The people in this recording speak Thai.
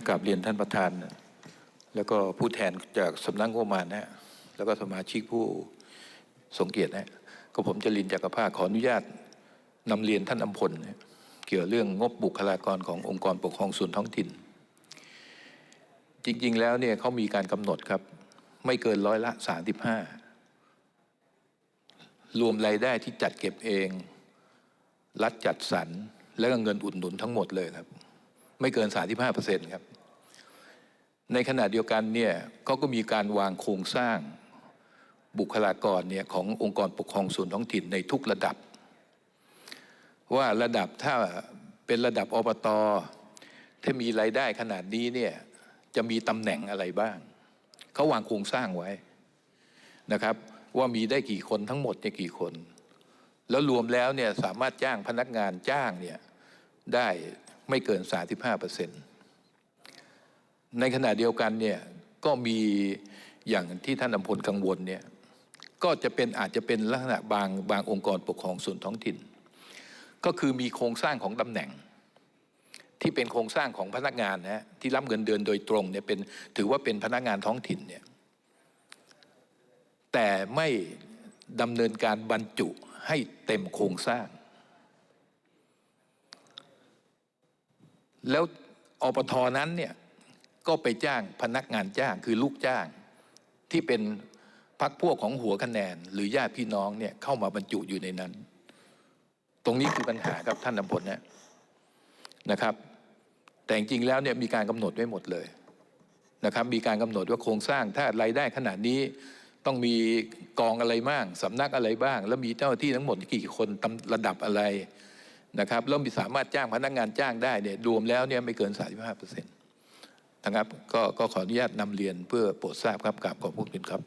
กราบเรียนท่านประธาน แล้วก็ผู้แทนจากสำนักงบประมาณนะแล้วก็สมาชิกผู้ทรงเกียรตินะก็ผมจะลินจากรภาขออนุญาตนำเรียนท่านอำพลนะเกี่ยวเรื่องงบบุคลากรขององค์กรปกครองส่วนท้องถิ่น จริง ๆ แล้วเนี่ยเขามีการกำหนดครับ ไม่เกินร้อยละสาห้ารวมรายได้ที่จัดเก็บเอง รัฐจัดสรรและก็เงินอุดหนุนทั้งหมดเลยครับ ไม่เกิน 35เปอร์เซ็นต์ครับในขณะเดียวกันเนี่ยเขาก็มีการวางโครงสร้างบุคลากรเนี่ยขององค์กรปกครองส่วนท้องถิ่นในทุกระดับ ว่าระดับถ้าเป็นระดับอบตถ้ามีรายได้ขนาดนี้เนี่ยจะมีตำแหน่งอะไรบ้าง เขาวางโครงสร้างไว้นะครับ ว่ามีได้กี่คนทั้งหมดเนี่ยกี่คน แล้วรวมแล้วเนี่ยสามารถจ้างพนักงานจ้างเนี่ยได้ ไม่เกิน 35เปอร์เซ็นต์ในขณะเดียวกันเนี่ยก็มีอย่างที่ท่านอำพลกังวลเนี่ยก็จะเป็นอาจจะเป็นลักษณะบางบางองค์กรปกครองส่วนท้องถิ่น ก็คือมีโครงสร้างของตำแหน่ง ที่เป็นโครงสร้างของพนักงานนะฮะที่รับเงินเดือนโดยตรงเนี่ยเป็นถือว่าเป็นพนักงานท้องถิ่นเนี่ยแต่ไม่ดำเนินการบรรจุให้เต็มโครงสร้าง แล้วอปทนั้นเนี่ยก็ไปจ้างพนักงานจ้างคือลูกจ้างที่เป็นพักพวกของหัวคะแนน หรือญาติพี่น้องเนี่ยเข้ามาบรรจุอยู่ในนั้น ตรงนี้คือปัญหาครับท่านนำพลนะนะครับ แต่จริงๆแล้วเนี่ยมีการกำหนดไว้หมดเลยนะครับ มีการกำหนดว่าโครงสร้างถ้ารายได้ขนาดนี้ต้องมีกองอะไรบ้างสำนักอะไรบ้าง แล้วมีเจ้าหน้าที่ทั้งหมดกี่คนตำระดับอะไร นะครับแล้วมีสามารถจ้างพนักงานจ้างได้เนี่ยรวมแล้วเนี่ยไม่เกิน 35เปอร์เซ็นต์นะครับก็ก็ขออนุญาตนำเรียนเพื่อโปรดทราบครับกราบขอบพระคุณครับ